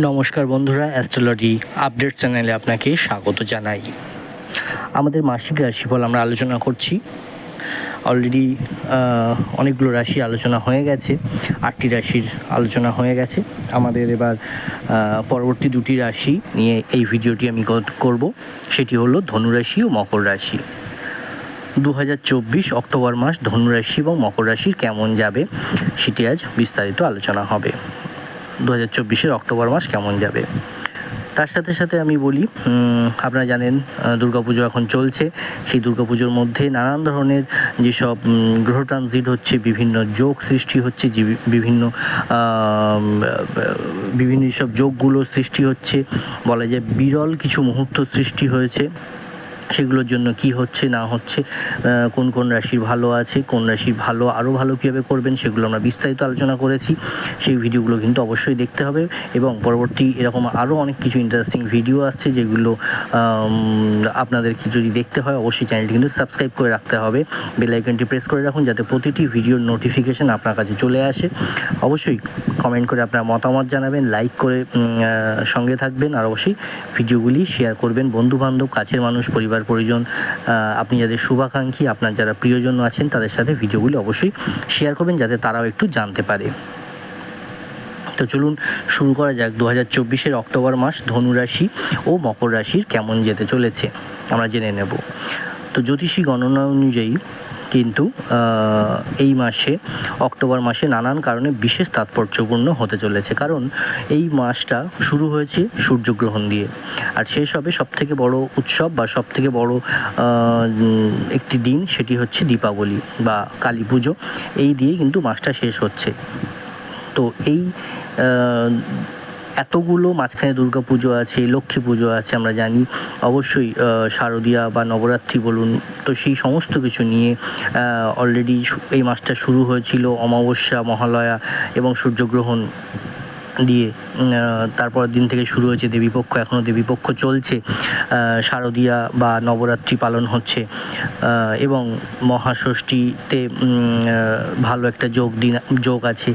নমস্কার বন্ধুরা astrology update চ্যানেলে আপনাকে স্বাগত জানাই। আমাদের মাসিক রাশিফল আমরা আলোচনা করছি। অলরেডি অনেকগুলো রাশি আলোচনা হয়ে গেছে, আটটি রাশির আলোচনা হয়ে গেছে। আমাদের এবার পরবর্তী দুটি রাশি নিয়ে এই ভিডিওটি আমি কর- করব। সেটি হলো ধনুরাশি ও মকর রাশি। দু হাজার চব্বিশ অক্টোবর মাস ধনুরাশি এবং মকর রাশির কেমন যাবে, সেটি আজ বিস্তারিত আলোচনা হবে। দু হাজার চব্বিশের অক্টোবর মাস কেমন যাবে? তার সাথে সাথে আমি বলি আপনারা জানেন দুর্গাপুজো এখন চলছে। সেই দুর্গাপুজোর মধ্যে নানান ধরনের যেসব গ্রহ ট্রানজিট হচ্ছে, বিভিন্ন যোগ সৃষ্টি হচ্ছে বিভিন্ন বিভিন্ন সব যোগগুলো সৃষ্টি হচ্ছে, বলা যায় বিরল কিছু মুহূর্ত সৃষ্টি হয়েছে। সেগুলোর জন্য কি হচ্ছে, না হচ্ছে কোন কোন রাশির ভালো আছে, কোন রাশির ভালো আরও ভালো কীভাবে করবেন সেগুলো আমরা বিস্তারিত আলোচনা করেছি। সেই ভিডিওগুলো কিন্তু অবশ্যই দেখতে হবে এবং পরবর্তী এরকম আরও অনেক কিছু ইন্টারেস্টিং ভিডিও আসছে যেগুলো আপনাদেরকে যদি দেখতে হয় অবশ্যই চ্যানেলটি কিন্তু সাবস্ক্রাইব করে রাখতে হবে। বেল আইকনটি প্রেস করে রাখুন যাতে প্রতিটি ভিডিওর নোটিফিকেশন আপনার কাছে চলে আসে। অবশ্যই কমেন্ট করে আপনার মতামত জানাবেন লাইক করে সঙ্গে থাকবেন আর অবশ্যই ভিডিওগুলি শেয়ার করবেন। বন্ধু বান্ধব কাছের মানুষ, পরিবার পরিজন প্রয়োজন আপনি যাদের শুভাকাঙ্ক্ষী, আপনার যারা প্রিয়জন আছেন, তাদের সাথে ভিডিওগুলি অবশ্যই শেয়ার করবেন যাতে তারাও একটু জানতে পারে। তো চলুন শুরু করা যাক। দু হাজার অক্টোবর মাস ধনুরাশি ও মকর রাশির কেমন যেতে চলেছে, আমরা জেনে নেব। তো জ্যোতিষী গণনা অনুযায়ী কিন্তু এই মাসে, অক্টোবর মাসে নানান কারণে বিশেষ তাৎপর্যপূর্ণ হতে চলেছে। কারণ এই মাসটা শুরু হয়েছে সূর্যগ্রহণ দিয়ে। আর শেষ হবে সবথেকে বড় উৎসব বা সবথেকে বড় একটি দিন সেটি হচ্ছে দীপাবলি বা কালী পুজো। এই দিয়ে কিন্তু মাসটা শেষ হচ্ছে। তো এই এতগুলো, মাঝখানে দুর্গা পুজো আছে, লক্ষ্মী পুজো আছে, আমরা জানি। অবশ্যই শারদীয়া বা নবরাত্রি বলুন, তো সেই সমস্ত কিছু নিয়ে অলরেডি এই মাসটা শুরু হয়েছিল অমাবস্যা, মহালয়া এবং সূর্যগ্রহণ। দিয়ে তারপর দিন থেকে শুরু হয়েছে দেবীপক্ষ, এখনও দেবীপক্ষ চলছে। শারদীয়া বা নবরাত্রি পালন হচ্ছে। এবং মহাষষ্ঠীতে ভালো একটা যোগ দিন, যোগ আছে।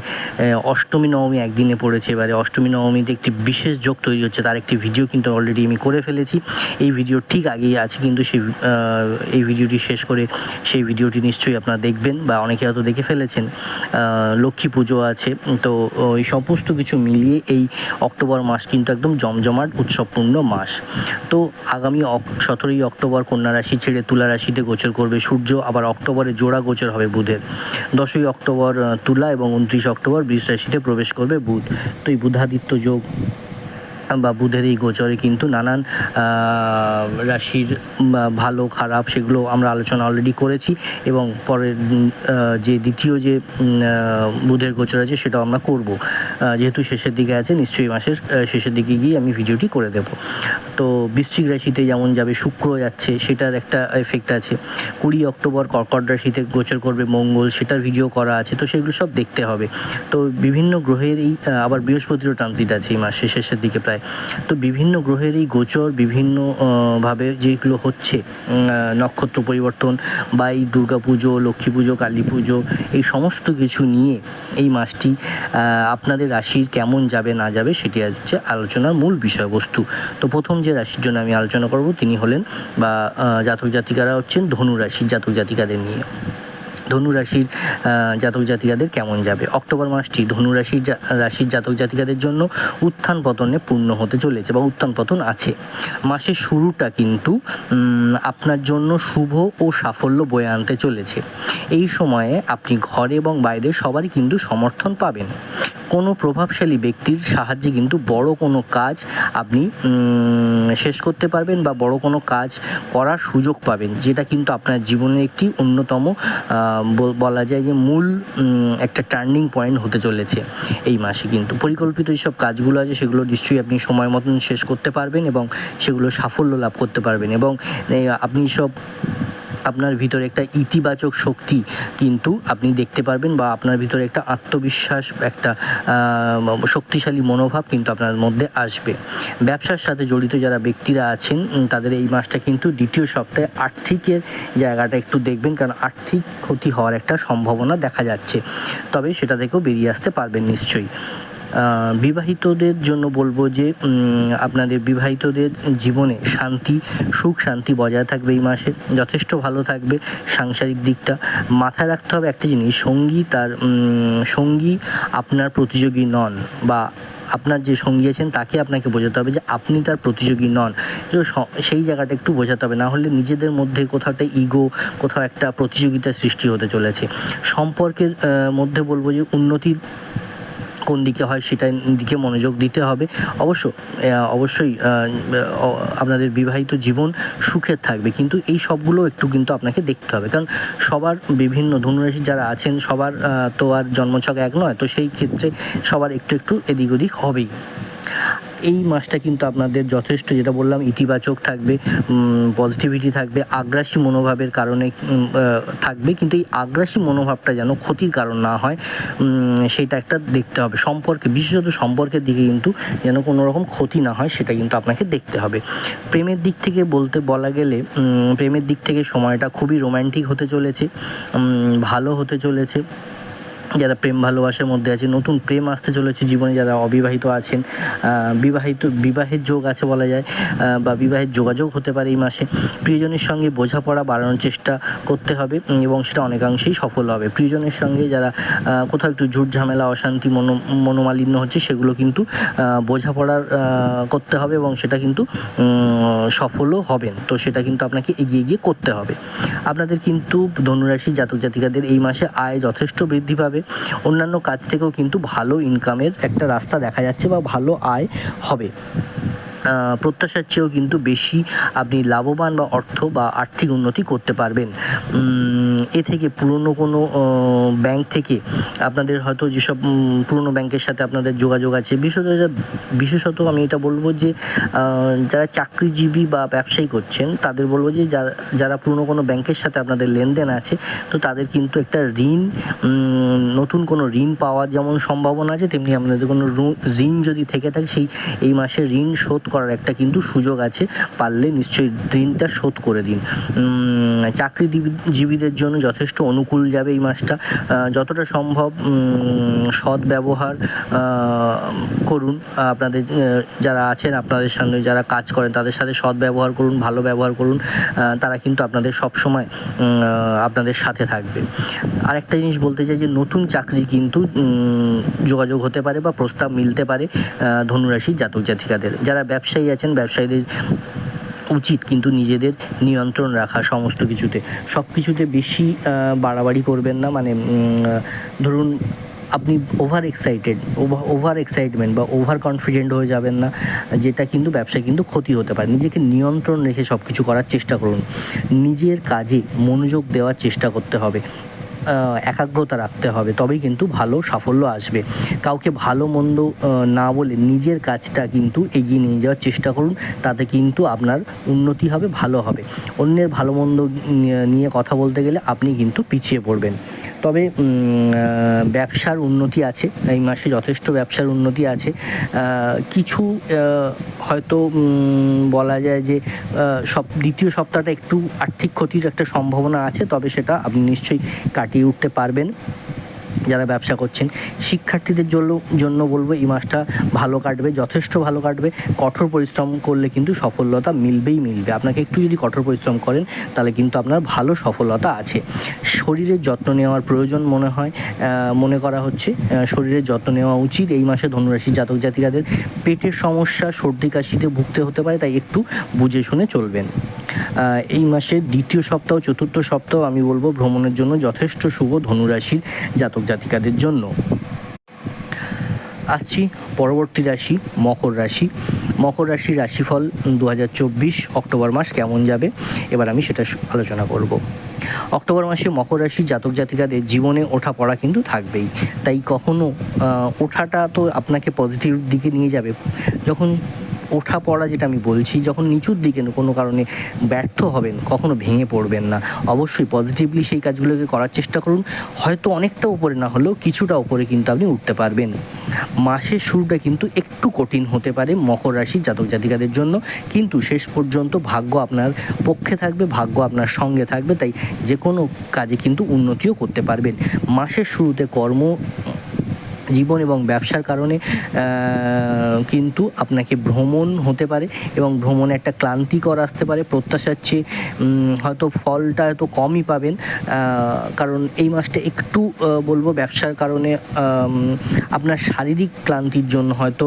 অষ্টমী, নবমী একদিনে পড়েছে। এবারে অষ্টমী, নবমীতে একটি বিশেষ যোগ তৈরি হচ্ছে। তার একটি ভিডিও কিন্তু অলরেডি আমি করে ফেলেছি। এই ভিডিও ঠিক আগেই আছে, কিন্তু সেই এই ভিডিওটি শেষ করে সেই ভিডিওটি নিশ্চয়ই আপনারা দেখবেন, বা অনেকে হয়তো দেখে ফেলেছেন। লক্ষ্মী পুজো আছে, তো ওই সমস্ত কিছু মিলিয়ে এই অক্টোবর মাস কিন্তু একদম জমজমাট, উৎসবপূর্ণ মাস। তো আগামী সতেরোই অক্টোবর কন্যা রাশি ছেড়ে তুলা রাশিতে গোচর করবে সূর্য, আবার অক্টোবরে জোড়া গোচর হবে বুধের। দশই অক্টোবর তুলা এবং উনত্রিশ অক্টোবর বৃষ রাশিতে প্রবেশ করবে বুধ। তো এই বুধাদিত্য যোগ বা বুধের এই গোচরে কিন্তু নানান রাশির ভালো, খারাপ সেগুলো আমরা আলোচনা অলরেডি করেছি এবং পরের যে দ্বিতীয় যে বুধের গোচর আছে সেটাও আমরা করব। যেহেতু শেষের দিকে আছে, নিশ্চয়ই মাসের শেষের দিকে গিয়ে আমি ভিডিওটি করে দেব। তো বৃশ্চিক রাশিতে যেমন যাবে শুক্র যাচ্ছে সেটার একটা এফেক্ট আছে। কুড়ি অক্টোবর কর্কট রাশিতে গোচর করবে মঙ্গল সেটার ভিডিও করা আছে তো সেগুলো সব দেখতে হবে। তো বিভিন্ন গ্রহের এই আবার বৃহস্পতিরও ট্রানজিট আছে এই মাসের শেষের দিকে প্রায়। তো বিভিন্ন গ্রহের এই গোচর বিভিন্ন আহ, ভাবে যেগুলো হচ্ছে নক্ষত্র পরিবর্তন বা এই দুর্গা পুজো লক্ষ্মী পুজো কালী পুজো এই সমস্ত কিছু নিয়ে এই মাসটি আপনাদের রাশির কেমন যাবে না যাবে সেটি হচ্ছে আলোচনার মূল বিষয়বস্তু। তো প্রথম যে রাশির জন্য আমি আলোচনা করব তিনি হলেন বা জাতক জাতিকারা হচ্ছেন ধনু রাশির জাতক জাতিকাদের নিয়ে। ধনু রাশির জাতক জাতিকাদের কেমন যাবে? অক্টোবর মাসটি ধনু রাশির রাশির জাতক জাতিকাদের জন্য উত্থান পতনে পূর্ণ হতে চলেছে বা উত্থান পতন আছে। মাসের শুরুটা কিন্তু আপনার জন্য শুভ ও সাফল্য বয়ে আনতে চলেছে। এই সময়ে আপনি ঘরে এবং বাইরে সবারই কিন্তু সমর্থন পাবেন। কোনো প্রভাবশালী ব্যক্তির সাহায্যে কিন্তু বড় কোনো কাজ আপনি শেষ করতে পারবেন বা বড় কোনো কাজ করার সুযোগ পাবেন, যেটা কিন্তু আপনার জীবনের একটি অন্যতম বলা যায় যে মূল একটা টার্নিং পয়েন্ট হতে চলেছে এই মাসে কিন্তু। পরিকল্পিত যেসব কাজগুলো আছে সেগুলো নিশ্চয়ই আপনি সময় মতন শেষ করতে পারবেন এবং সেগুলো সাফল্য লাভ করতে পারবেন এবং আপনি সব আপনার ভিতরে একটা ইতিবাচক শক্তি কিন্তু আপনি দেখতে পারবেন বা আপনার ভিতরে একটা আত্মবিশ্বাস, একটা শক্তিশালী মনোভাব কিন্তু আপনার মধ্যে আসবে। ব্যবসার সাথে জড়িত যারা ব্যক্তিরা আছেন তাদের এই মাসটা কিন্তু দ্বিতীয় সপ্তাহে আর্থিকের জায়গাটা একটু দেখবেন, কারণ আর্থিক ক্ষতি হওয়ার একটা সম্ভাবনা দেখা যাচ্ছে। তবে সেটা থেকেও বেরিয়ে আসতে পারবেন নিশ্চয়ই। বিবাহিতদের জন্য বলব যে আপনাদের বিবাহিতদের জীবনে শান্তি, সুখ, শান্তি বজায় থাকবে এই মাসে, যথেষ্ট ভালো থাকবে সাংসারিক দিকটা। মাথায় রাখতে হবে একটা জিনিস, সঙ্গী তার সঙ্গী আপনার প্রতিযোগী নন বা আপনার যে সঙ্গী আছেন তাকে আপনাকে বোঝাতে হবে যে আপনি তার প্রতিযোগী নন। তো সেই জায়গাটা একটু বোঝাতে হবে, না হলে নিজেদের মধ্যে কোথাও একটা ইগো কোথাও একটা প্রতিযোগিতার সৃষ্টি হতে চলেছে। সম্পর্কের মধ্যে বলব যে উন্নতির কোন দিকে হয় সেটার দিকে মনোযোগ দিতে হবে। অবশ্য অবশ্যই আপনাদের বিবাহিত জীবন সুখের থাকবে। কিন্তু এই সবগুলো একটু কিন্তু আপনাকে দেখতে হবে। কারণ সবার বিভিন্ন ধনুরাশি যারা আছেন, সবার তো আর জন্মছক এক নয়, তো সেই ক্ষেত্রে সবার একটু একটু এদিক ওদিক হবেই। এই মাসটা কিন্তু আপনাদের যথেষ্ট, যেটা বললাম, ইতিবাচক থাকবে পজিটিভিটি থাকবে, আগ্রাসী মনোভাবের কারণে থাকবে, কিন্তু এই আগ্রাসী মনোভাবটা যেন ক্ষতির কারণ না হয় সেটা একটা দেখতে হবে। সম্পর্কে, বিশেষত সম্পর্কের দিকে কিন্তু যেন কোনো রকম ক্ষতি না হয়, সেটা কিন্তু আপনাকে দেখতে হবে। প্রেমের দিক থেকে বলতে বলা গেলে প্রেমের দিক থেকে সময়টা খুবই রোম্যান্টিক হতে চলেছে ভালো হতে চলেছে। যারা প্রেম ভালোবাসার মধ্যে আছে নতুন প্রেম আসতে চলেছে জীবনে, যারা অবিবাহিত আছেন বিবাহিত, বিবাহের যোগ আছে বলা যায় বা বিবাহের যোগাযোগ হতে পারে এই মাসে, প্রিয়জনের সঙ্গে বোঝাপড়া বাড়ানোর চেষ্টা করতে হবে এবং সেটা অনেকাংশেই সফল হবে। প্রিয়জনের সঙ্গে যারা কোথাও একটু ঝুট ঝামেলা, অশান্তি, মনো, মনোমালিন্য হচ্ছে, সেগুলো কিন্তু বোঝাপড়ার করতে হবে এবং সেটা কিন্তু সফলও হবেন। তো সেটা কিন্তু আপনাকে এগিয়ে গিয়ে করতে হবে। আপনাদের কিন্তু ধনুরাশি জাতক জাতিকাদের এই মাসে আয় যথেষ্ট বৃদ্ধি পাবে অন্যান্য কাজ থেকেও কিন্তু ভালো ইনকামের একটা রাস্তা দেখা যাচ্ছে বা ভালো আয় হবে। প্রত্যাশার চেয়েও কিন্তু বেশি আপনি লাভবান বা অর্থ বা আর্থিক উন্নতি করতে পারবেন। এ থেকে পুরনো কোনো ব্যাংক থেকে আপনাদের হয়তো যেসব পুরনো ব্যাংকের সাথে আপনাদের যোগাযোগ আছে, বিশেষত বিশেষত আমি এটা বলব যে যারা চাকরিজীবী বা ব্যবসায়ী করছেন, তাদের বলব যে যারা যারা পুরনো কোনো ব্যাংকের সাথে আপনাদের লেনদেন আছে, তো তাদের কিন্তু একটা ঋণ নতুন কোনো ঋণ পাওয়ার যেমন সম্ভাবনা আছে, তেমনি আপনাদের কোনো ঋণ যদি থেকে থাকে, সেই, এই মাসে ঋণ শোধ করার একটা কিন্তু সুযোগ আছে, পারলে নিশ্চয়ই ঋণটা শোধ করে দিন। চাকরিজীবীদের জন্য যথেষ্ট অনুকূল যাবে এই মাসটা। যতটা সম্ভব সৎ ব্যবহার করুন। আপনাদের যারা আছেন, আপনাদের সঙ্গে যারা কাজ করেন, তাদের সাথে সৎ ব্যবহার করুন, ভালো ব্যবহার করুন। তারা কিন্তু আপনাদের সব সময় আপনাদের সাথে থাকবে। আরেকটা জিনিস বলতে চাই যে, নতুন চাকরি কিন্তু যোগাযোগ হতে পারে বা প্রস্তাব মিলতে পারে ধনুরাশি জাতক জাতিকাদের। যারা ব্যবসায়ী আছেন, ব্যবসায়ীদের উচিত কিন্তু নিজেদের নিয়ন্ত্রণ রাখা সমস্ত কিছুতে। সব কিছুতে বেশি বাড়াবাড়ি করবেন না মানে ধরুন আপনি ওভার এক্সাইটেড ওভার এক্সাইটমেন্ট বা ওভার কনফিডেন্ট হয়ে যাবেন না, যেটা কিন্তু ব্যবসায় কিন্তু ক্ষতি হতে পারে। নিজেকে নিয়ন্ত্রণ রেখে সব কিছু করার চেষ্টা করুন। নিজের কাজে মনোযোগ দেওয়ার চেষ্টা করতে হবে। একাগ্রতা রাখতে হবে, তবেই কিন্তু ভালো সাফল্য আসবে। কাউকে ভালো মন্দ না বলে নিজের কাজটা কিন্তু এগিয়ে নিয়ে যাওয়ার চেষ্টা করুন, তাতে কিন্তু আপনার উন্নতি হবে, ভালো হবে। অন্যের ভালো মন্দ নিয়ে- কথা বলতে গেলে আপনি কিন্তু পিছিয়ে পড়বেন। তবে ব্যবসার উন্নতি আছে, এই মাসে যথেষ্ট ব্যবসার উন্নতি আছে। কিছু হয়তো বলা যায় যে সব, দ্বিতীয় সপ্তাহটা একটু আর্থিক ক্ষতির একটা সম্ভাবনা আছে, তবে সেটা আপনি নিশ্চয়ই কাটিয়ে উঠতে পারবেন। যারা ব্যবসা করছেন, শিক্ষার্থীদের জন্য জন্য বলব এই মাসটা ভালো কাটবে, যথেষ্ট ভালো কাটবে। কঠোর পরিশ্রম করলে কিন্তু সফলতা মিলবেই মিলবে। আপনাকে একটু যদি কঠোর পরিশ্রম করেন, তাহলে কিন্তু আপনার ভালো সফলতা আছে। শরীরের যত্ন নেওয়ার প্রয়োজন মনে হয় মনে করা হচ্ছে। শরীরের যত্ন নেওয়া উচিত। এই মাসে ধনুরাশি জাতক জাতিকাদের পেটের সমস্যা, সর্দি কাশিতে ভুগতে হতে পারে, তাই একটু বুঝে শুনে চলবেন। এই মাসের দ্বিতীয় সপ্তাহ, চতুর্থ সপ্তাহ আমি বলব ভ্রমণের জন্য যথেষ্ট শুভ ধনুরাশির জাতক জাতিকাদের জন্য। আসছি পরবর্তী রাশি, মকর রাশি। মকর রাশির রাশিফল দু হাজার চব্বিশ অক্টোবর মাস কেমন যাবে? এবার আমি সেটা আলোচনা করব। অক্টোবর মাসে মকর রাশি জাতক জাতিকাদের জীবনে ওঠা পড়া কিন্তু থাকবেই। তাই কখনো ওঠাটা তো আপনাকে পজিটিভ দিকে নিয়ে যাবে। যখন ওঠা পড়া যেটা আমি বলছি, যখন নিচুর দিকে কোনো কারণে ব্যর্থ হবেন, কখনো ভেঙে পড়বেন না। অবশ্যই পজিটিভলি সেই কাজগুলোকে করার চেষ্টা করুন। হয়তো অনেকটা উপরে না হলেও কিছুটা উপরে কিন্তু আপনি উঠতে পারবেন। মাসের শুরুটা কিন্তু একটু কঠিন হতে পারে মকর রাশি জাতক জাতিকাদের জন্য। কিন্তু শেষ পর্যন্ত ভাগ্য আপনার পক্ষে থাকবে, ভাগ্য আপনার সঙ্গে থাকবে। তাই যে কোনো কাজে কিন্তু উন্নতিও করতে পারবেন। মাসের শুরুতে কর্ম জীবন এবং ব্যবসার কারণে কিন্তু আপনাকে ভ্রমণ হতে পারে এবং ভ্রমণে একটা ক্লান্তিকর আসতে পারে। প্রত্যাশার চেয়ে হয়তো ফলটা হয়তো কমই পাবেন কারণ এই মাসটা একটু বলব ব্যবসার কারণে আপনার শারীরিক ক্লান্তির জন্য হয়তো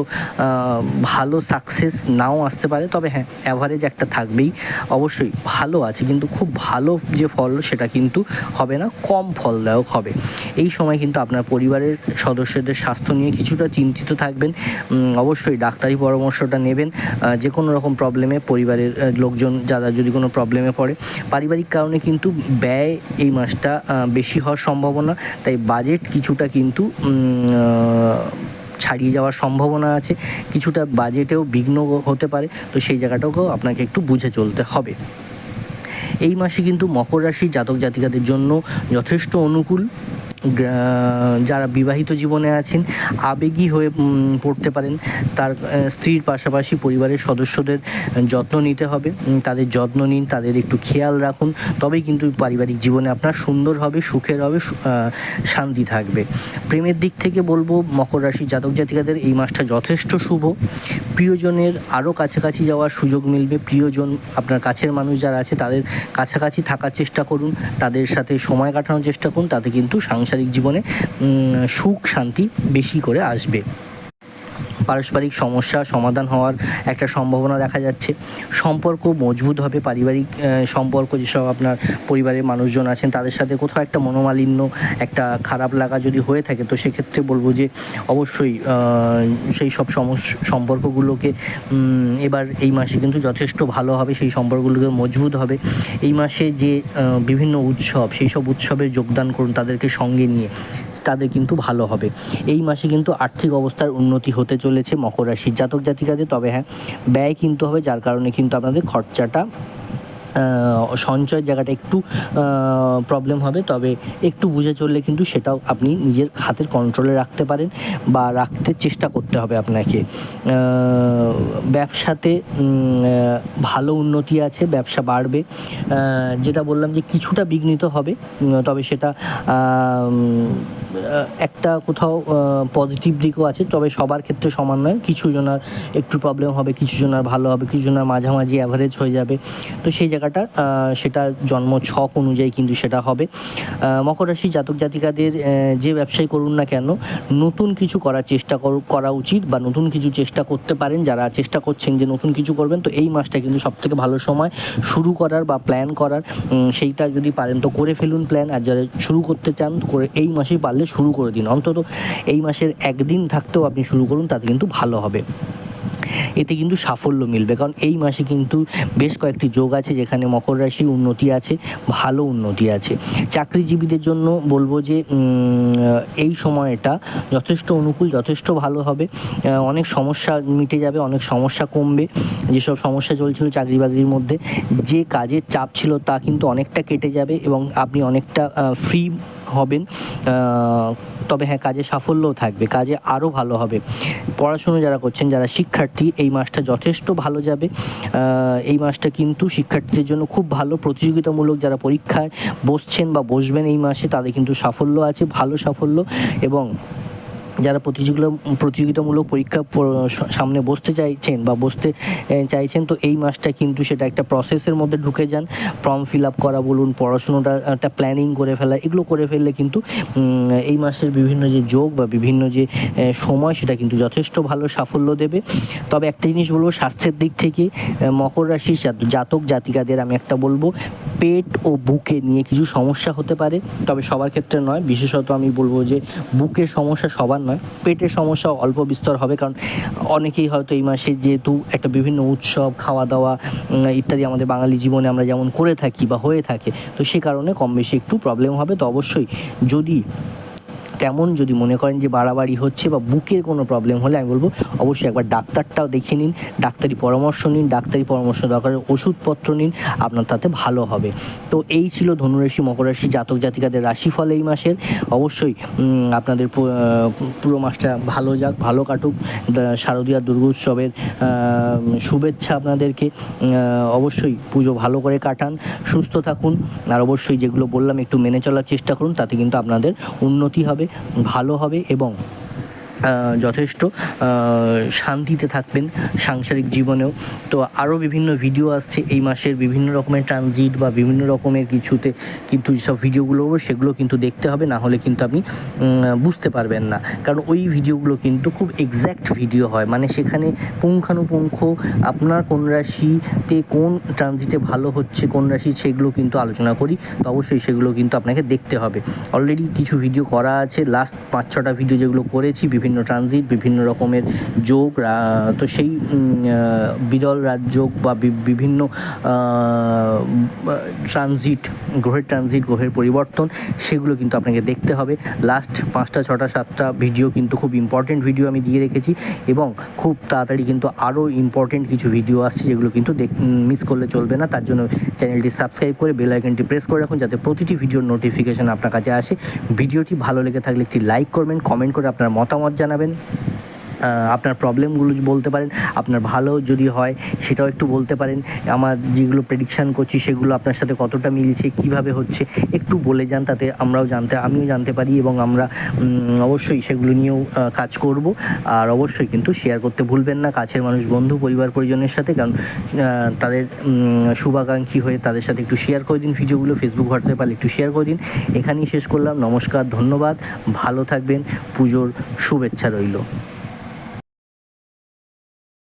ভালো সাকসেস নাও আসতে পারে। তবে হ্যাঁ অ্যাভারেজ একটা থাকবেই। অবশ্যই ভালো আছে, কিন্তু খুব ভালো যে ফল সেটা কিন্তু হবে না, কম ফলদায়ক হবে। এই সময় কিন্তু আপনার পরিবারের সদস্যদের স্বাস্থ্য নিয়ে কিছুটা চিন্তিত থাকবেন অবশ্যই ডাক্তারি পরামর্শটা নেবেন যে কোনো রকম প্রবলেমে পরিবারের লোকজন, যারা যদি কোনো প্রবলেমে পড়ে। পারিবারিক কারণে কিন্তু ব্যয় এই মাসটা বেশি হওয়ার সম্ভাবনা, তাই বাজেট কিছুটা কিন্তু ছাড়িয়ে যাওয়ার সম্ভাবনা আছে। কিছুটা বাজেটেও বিঘ্ন হতে পারে, তো সেই জায়গাটাকেও আপনাকে একটু বুঝে চলতে হবে। এই মাসে কিন্তু মকর রাশি জাতক জাতিকাদের জন্য যথেষ্ট অনুকূল। যারা বিবাহিত জীবনে আছেন, আবেগী হয়ে পড়তে পারেন। তার স্ত্রীর পাশাপাশি পরিবারের সদস্যদের যত্ন নিতে হবে। তাদের যত্ন নিন, তাদের একটু খেয়াল রাখুন। তবেই কিন্তু পারিবারিক জীবনে আপনার সুন্দর হবে, সুখের হবে শান্তি থাকবে। প্রেমের দিক থেকে বলব, মকর রাশি জাতক জাতিকাদের এই মাসটা যথেষ্ট শুভ। প্রিয়জনের আরও কাছাকাছি যাওয়ার সুযোগ মিলবে। প্রিয়জন, আপনার কাছের মানুষ যারা আছে, তাদের কাছাকাছি থাকার চেষ্টা করুন। তাদের সাথে সময় কাটানোর চেষ্টা করুন। তাতে কিন্তু সাংসারিক জীবনে উম, সুখ শান্তি বেশি করে আসবে। পারস্পরিক সমস্যা সমাধান হওয়ার একটা সম্ভাবনা দেখা যাচ্ছে। সম্পর্ক মজবুত হবে, পারিবারিক সম্পর্ক যেসব আপনার পরিবারের মানুষজন আছেন, তাদের সাথে কোথাও একটা মনোমালিন্য, একটা খারাপ লাগা যদি হয়ে থাকে, তো সেক্ষেত্রে বলব যে অবশ্যই সেই সব সম্পর্কগুলোকে এবার এই মাসে কিন্তু যথেষ্ট ভালো হবে, সেই সম্পর্কগুলোকে মজবুত হবে। এই মাসে যে বিভিন্ন উৎসব, সেই সব উৎসবে যোগদান করুন তাদেরকে সঙ্গে নিয়ে। তাদের কিন্তু ভালো হবে। এই মাসে কিন্তু আর্থিক অবস্থার উন্নতি হতে চলেছে মকর রাশির জাতক জাতিকাদের। তবে হ্যাঁ ব্যয় কিন্তু হবে, যার কারণে কিন্তু আপনাদের খরচাটা সঞ্চয়ের জায়গাটা একটু প্রবলেম হবে। তবে একটু বুঝে চললে কিন্তু সেটাও আপনি নিজের হাতের কন্ট্রোলে রাখতে পারেন বা রাখতে চেষ্টা করতে হবে আপনাকে। ব্যবসাতে ভালো উন্নতি আছে, ব্যবসা বাড়বে। যেটা বললাম যে কিছুটা বিঘ্নিত হবে তবে সেটা একটা কোথাও পজিটিভ দিকও আছে। তবে সবার ক্ষেত্রে সমান নয়। কিছু জনার একটু প্রবলেম হবে, কিছু জনার ভালো হবে, কিছু জনার মাঝামাঝি অ্যাভারেজ হয়ে যাবে। তো সেই জায়গাটা সেটা জন্ম ছক অনুযায়ী কিন্তু সেটা হবে। মকর রাশি জাতক জাতিকাদের যে ব্যবসায় করুন না কেন, নতুন কিছু করার চেষ্টা করা উচিত বা নতুন কিছু চেষ্টা করতে পারেন। যারা চেষ্টা করছেন যে নতুন কিছু করবেন, তো এই মাসটা কিন্তু সব থেকে ভালো সময় শুরু করার বা প্ল্যান করার সেইটা যদি পারেন, তো করে ফেলুন প্ল্যান আর যারা শুরু করতে চান করে এই মাসেই পারলে শুরু করে দিন। অন্তত এই মাসের একদিন থাকতেও আপনি শুরু করুন, তাতে কিন্তু ভালো হবে। এতে কিন্তু সাফল্য মিলবে। কারণ এই মাসে কিন্তু বেশ কয়েকটি যোগ আছে যেখানে মকর রাশি উন্নতি আছে, ভালো উন্নতি আছে। চাকরিজীবীদের জন্য বলব যে এই সময়টা যথেষ্ট অনুকূল, যথেষ্ট ভালো হবে। অনেক সমস্যা মিটে যাবে, অনেক সমস্যা কমবে। যেসব সমস্যা চলছিল চাকরি বাকরির মধ্যে, যে কাজের চাপ ছিল তা কিন্তু অনেকটা কেটে যাবে এবং আপনি অনেকটা ফ্রি হবেন। তবে হ্যাঁ কাজে সাফল্যও থাকবে, কাজে আরও ভালো হবে। পড়াশুনো যারা করছেন, যারা শিক্ষার্থী, এই মাসটা যথেষ্ট ভালো যাবে। এই মাসটা কিন্তু শিক্ষার্থীদের জন্য খুব ভালো, প্রতিযোগিতামূলক যারা পরীক্ষায় বসছেন বা বসবেন এই মাসে, তাদের কিন্তু সাফল্য আছে, ভালো সাফল্য এবং যারা প্রতিযোগিতা, প্রতিযোগিতামূলক পরীক্ষা সামনে বসতে চাইছেন বা বসতে চাইছেন, তো এই মাসটা কিন্তু সেটা একটা প্রসেসের মধ্যে ঢুকে যান। ফর্ম ফিল আপ করা বলুন, পড়াশুনোটা একটা প্ল্যানিং করে ফেলা, এগুলো করে ফেললে কিন্তু এই মাসের বিভিন্ন যে যোগ বা বিভিন্ন যে সময়, সেটা কিন্তু যথেষ্ট ভালো সাফল্য দেবে। তবে একটা জিনিস বলব, স্বাস্থ্যের দিক থেকে মকর রাশির জাতক, জাতিকাদের আমি একটা বলব, পেট ও বুকে নিয়ে কিছু সমস্যা হতে পারে, তবে সবার ক্ষেত্রে নয়। বিশেষত আমি বলব যে, বুকের সমস্যা সবার নয়। পেটের সমস্যা অল্প বিস্তর হবে কারণ অনেকেই হয়তো এই মাসে যেহেতু একটা বিভিন্ন উৎসব খাওয়া দাওয়া ইত্যাদি আমাদের বাঙালি জীবনে আমরা যেমন করে থাকি বা হয়ে থাকে, তো সে কারণে কম বেশি একটু প্রবলেম হবে। তো অবশ্যই যদি তেমন যদি মনে করেন যে বাড়াবাড়ি হচ্ছে বা বুকের কোনো প্রবলেম হলে আমি বলব, অবশ্যই একবার ডাক্তারটাও দেখে নিন, ডাক্তারি পরামর্শ নিন, ডাক্তারি পরামর্শ দরকার ওষুধপত্র নিন, আপনার তাতে ভালো হবে। তো এই ছিল ধনুরাশি মকর রাশি জাতক জাতিকাদের রাশিফল এই মাসের। অবশ্যই আপনাদের পুরো মাসটা ভালো যাক, ভালো কাটুক। শারদীয় দুর্গোৎসবের শুভেচ্ছা আপনাদেরকে। অবশ্যই পুজো ভালো করে কাটান, সুস্থ থাকুন। আর অবশ্যই যেগুলো বললাম একটু মেনে চলার চেষ্টা করুন, তাতে কিন্তু আপনাদের উন্নতি হবে। ভালো হবে এবং যথেষ্ট শান্তিতে থাকবেন সাংসারিক জীবনেও। তো আরও বিভিন্ন ভিডিও আসছে এই মাসের বিভিন্ন রকমের ট্রানজিট বা বিভিন্ন রকমের কিছুতে কিন্তু যেসব ভিডিওগুলো সেগুলো কিন্তু দেখতে হবে, না হলে কিন্তু আপনি বুঝতে পারবেন না। কারণ ওই ভিডিওগুলো কিন্তু খুব এক্স্যাক্ট ভিডিও হয়। মানে সেখানে পুঙ্খানুপুঙ্খ আপনার কোন রাশিতে কোন ট্রানজিটে ভালো হচ্ছে, কোন রাশি সেগুলো কিন্তু আলোচনা করি। তো অবশ্যই সেগুলো কিন্তু আপনাকে দেখতে হবে। অলরেডি কিছু ভিডিও করা আছে। লাস্ট পাঁচ ছটা ভিডিও যেগুলো করেছি, বিভিন্ন ট্রানজিট বিভিন্ন রকমের যোগ তো সেই বিরল রাজযোগ বা বি- বিভিন্ন ট্রানজিট গ্রহের ট্রানজিট গ্রহের পরিবর্তন, সেগুলো কিন্তু আপনাকে দেখতে হবে। লাস্ট পাঁচটা, ছটা, সাতটা ভিডিও কিন্তু খুব ইম্পর্টেন্ট ভিডিও আমি দিয়ে রেখেছি এবং খুব তাড়াতাড়ি কিন্তু আরও ইম্পর্টেন্ট কিছু ভিডিও আসছে যেগুলো কিন্তু মিস করলে চলবে না। তার জন্য চ্যানেলটি সাবস্ক্রাইব করে বেল আইকনটি প্রেস করে রাখুন যাতে প্রতিটি ভিডিওর নোটিফিকেশান আপনার কাছে আসে। ভিডিওটি ভালো লেগে থাকলে একটি লাইক করবেন কমেন্ট করে আপনার মতামত জানাবেন। আপনার প্রবলেমগুলো বলতে পারেন, আপনার ভালো যদি হয় সেটাও একটু বলতে পারেন। আমার যেগুলো প্রেডিকশান করছি সেগুলো আপনার সাথে কতটা মিলছে, কীভাবে হচ্ছে, একটু বলে যান, তাতে আমরাও জানতে, আমিও জানতে পারি এবং আমরা অবশ্যই সেগুলো নিয়েও কাজ করব। আর অবশ্যই কিন্তু শেয়ার করতে ভুলবেন না, কাছের মানুষ, বন্ধু, পরিবার, পরিজনের সাথে, কারণ তাদের শুভাকাঙ্ক্ষী হয়ে তাদের সাথে একটু শেয়ার করে দিন ভিডিওগুলো ফেসবুক হোয়াটসঅ্যাপ পারলে একটু শেয়ার করে দিন। এখানেই শেষ করলাম, নমস্কার, ধন্যবাদ, ভালো থাকবেন, পুজোর শুভেচ্ছা রইল।